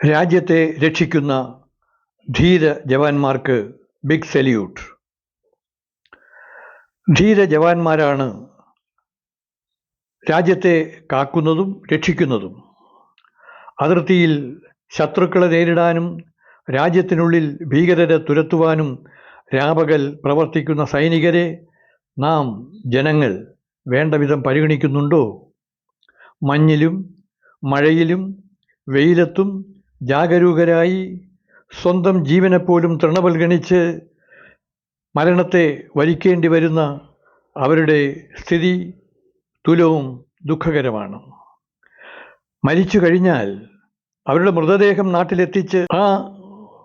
രാജ്യത്തെ രക്ഷിക്കുന്ന ധീര ജവാന്മാർക്ക് ബിഗ് സല്യൂട്ട് ധീര ജവാന്മാരാണ് രാജ്യത്തെ കാക്കുന്നതും രക്ഷിക്കുന്നതും. അതിർത്തിയിൽ ശത്രുക്കളെ നേരിടാനും രാജ്യത്തിനുള്ളിൽ ഭീകരരെ തുരത്തുവാനും രാപകൽ പ്രവർത്തിക്കുന്ന സൈനികരെ നാം ജനങ്ങൾ വേണ്ടവിധം പരിഗണിക്കുന്നുണ്ടോ? മഞ്ഞിലും മഴയിലും വെയിലത്തും ജാഗരൂകരായി സ്വന്തം ജീവനെപ്പോലും തൃണവൽഗണിച്ച് മരണത്തെ വരിക്കേണ്ടി വരുന്ന അവരുടെ സ്ഥിതി തുലവും ദുഃഖകരമാണ്. മരിച്ചു കഴിഞ്ഞാൽ അവരുടെ മൃതദേഹം നാട്ടിലെത്തിച്ച് ആ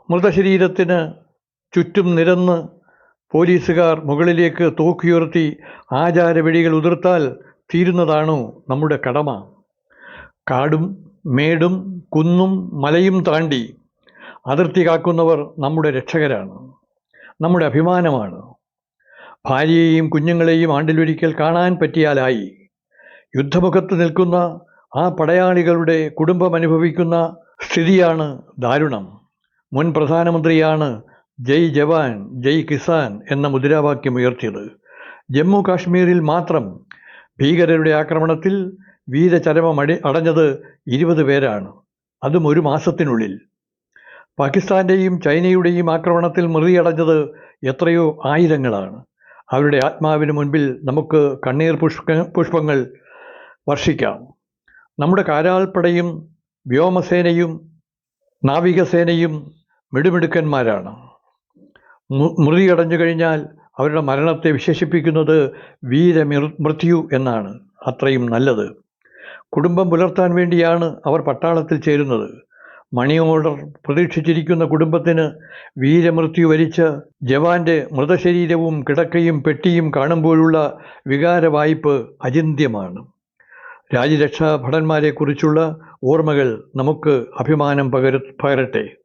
മൃതശരീരത്തിന് ചുറ്റും നിരന്ന് പോലീസുകാർ മുകളിലേക്ക് തൂക്കിയുയർത്തി ആചാരവെടികൾ ഉതിർത്താൽ തീരുന്നതാണോ നമ്മുടെ കടമ. കാടും മേടും കുന്നും മലയും താണ്ടി അതിർത്തി കാക്കുന്നവർ നമ്മുടെ രക്ഷകരാണ് നമ്മുടെ അഭിമാനമാണ്. ഭാര്യയെയും കുഞ്ഞുങ്ങളെയും ആണ്ടിലൊരിക്കൽ കാണാൻ പറ്റിയാലായി. യുദ്ധമുഖത്ത് നിൽക്കുന്ന ആ പടയാളികളുടെ കുടുംബം അനുഭവിക്കുന്ന സ്ഥിതിയാണ് ദാരുണം. മുൻ പ്രധാനമന്ത്രിയാണ് ജയ് ജവാൻ ജയ് കിസാൻ എന്ന മുദ്രാവാക്യം ഉയർത്തിയത്. ജമ്മു കാശ്മീരിൽ മാത്രം ഭീകരരുടെ ആക്രമണത്തിൽ വീരചരമം അടി അടഞ്ഞത് ഇരുപത് പേരാണ്. അതും ഒരു മാസത്തിനുള്ളിൽ. പാകിസ്ഥാന്റെയും ചൈനയുടെയും ആക്രമണത്തിൽ മൃതിയടഞ്ഞത് എത്രയോ ആയിരങ്ങളാണ്. അവരുടെ ആത്മാവിന് മുൻപിൽ നമുക്ക് കണ്ണീർ പുഷ്പ പുഷ്പങ്ങൾ വർഷിക്കാം. നമ്മുടെ കാരാൾപ്പടയും വ്യോമസേനയും നാവികസേനയും മിടുമിടുക്കന്മാരാണ്. മുറിയടഞ്ഞു കഴിഞ്ഞാൽ അവരുടെ മരണത്തെ വിശേഷിപ്പിക്കുന്നത് വീരമൃ മൃത്യു എന്നാണ്. അത്രയും നല്ലത്. കുടുംബം പുലർത്താൻ വേണ്ടിയാണ് അവർ പട്ടാളത്തിൽ ചേരുന്നത്. മണി ഓർഡർ പ്രതീക്ഷിച്ചിരിക്കുന്ന കുടുംബത്തിന് വീരമൃത്യു വരിച്ച ജവാന്റെ മൃതശരീരവും കിടക്കയും പെട്ടിയും കാണുമ്പോഴുള്ള വികാരവായ്പ് അചിന്ത്യമാണ്. രാജ്യരക്ഷാ ഭടന്മാരെക്കുറിച്ചുള്ള ഓർമ്മകൾ നമുക്ക് അഭിമാനം പകര പകരട്ടെ.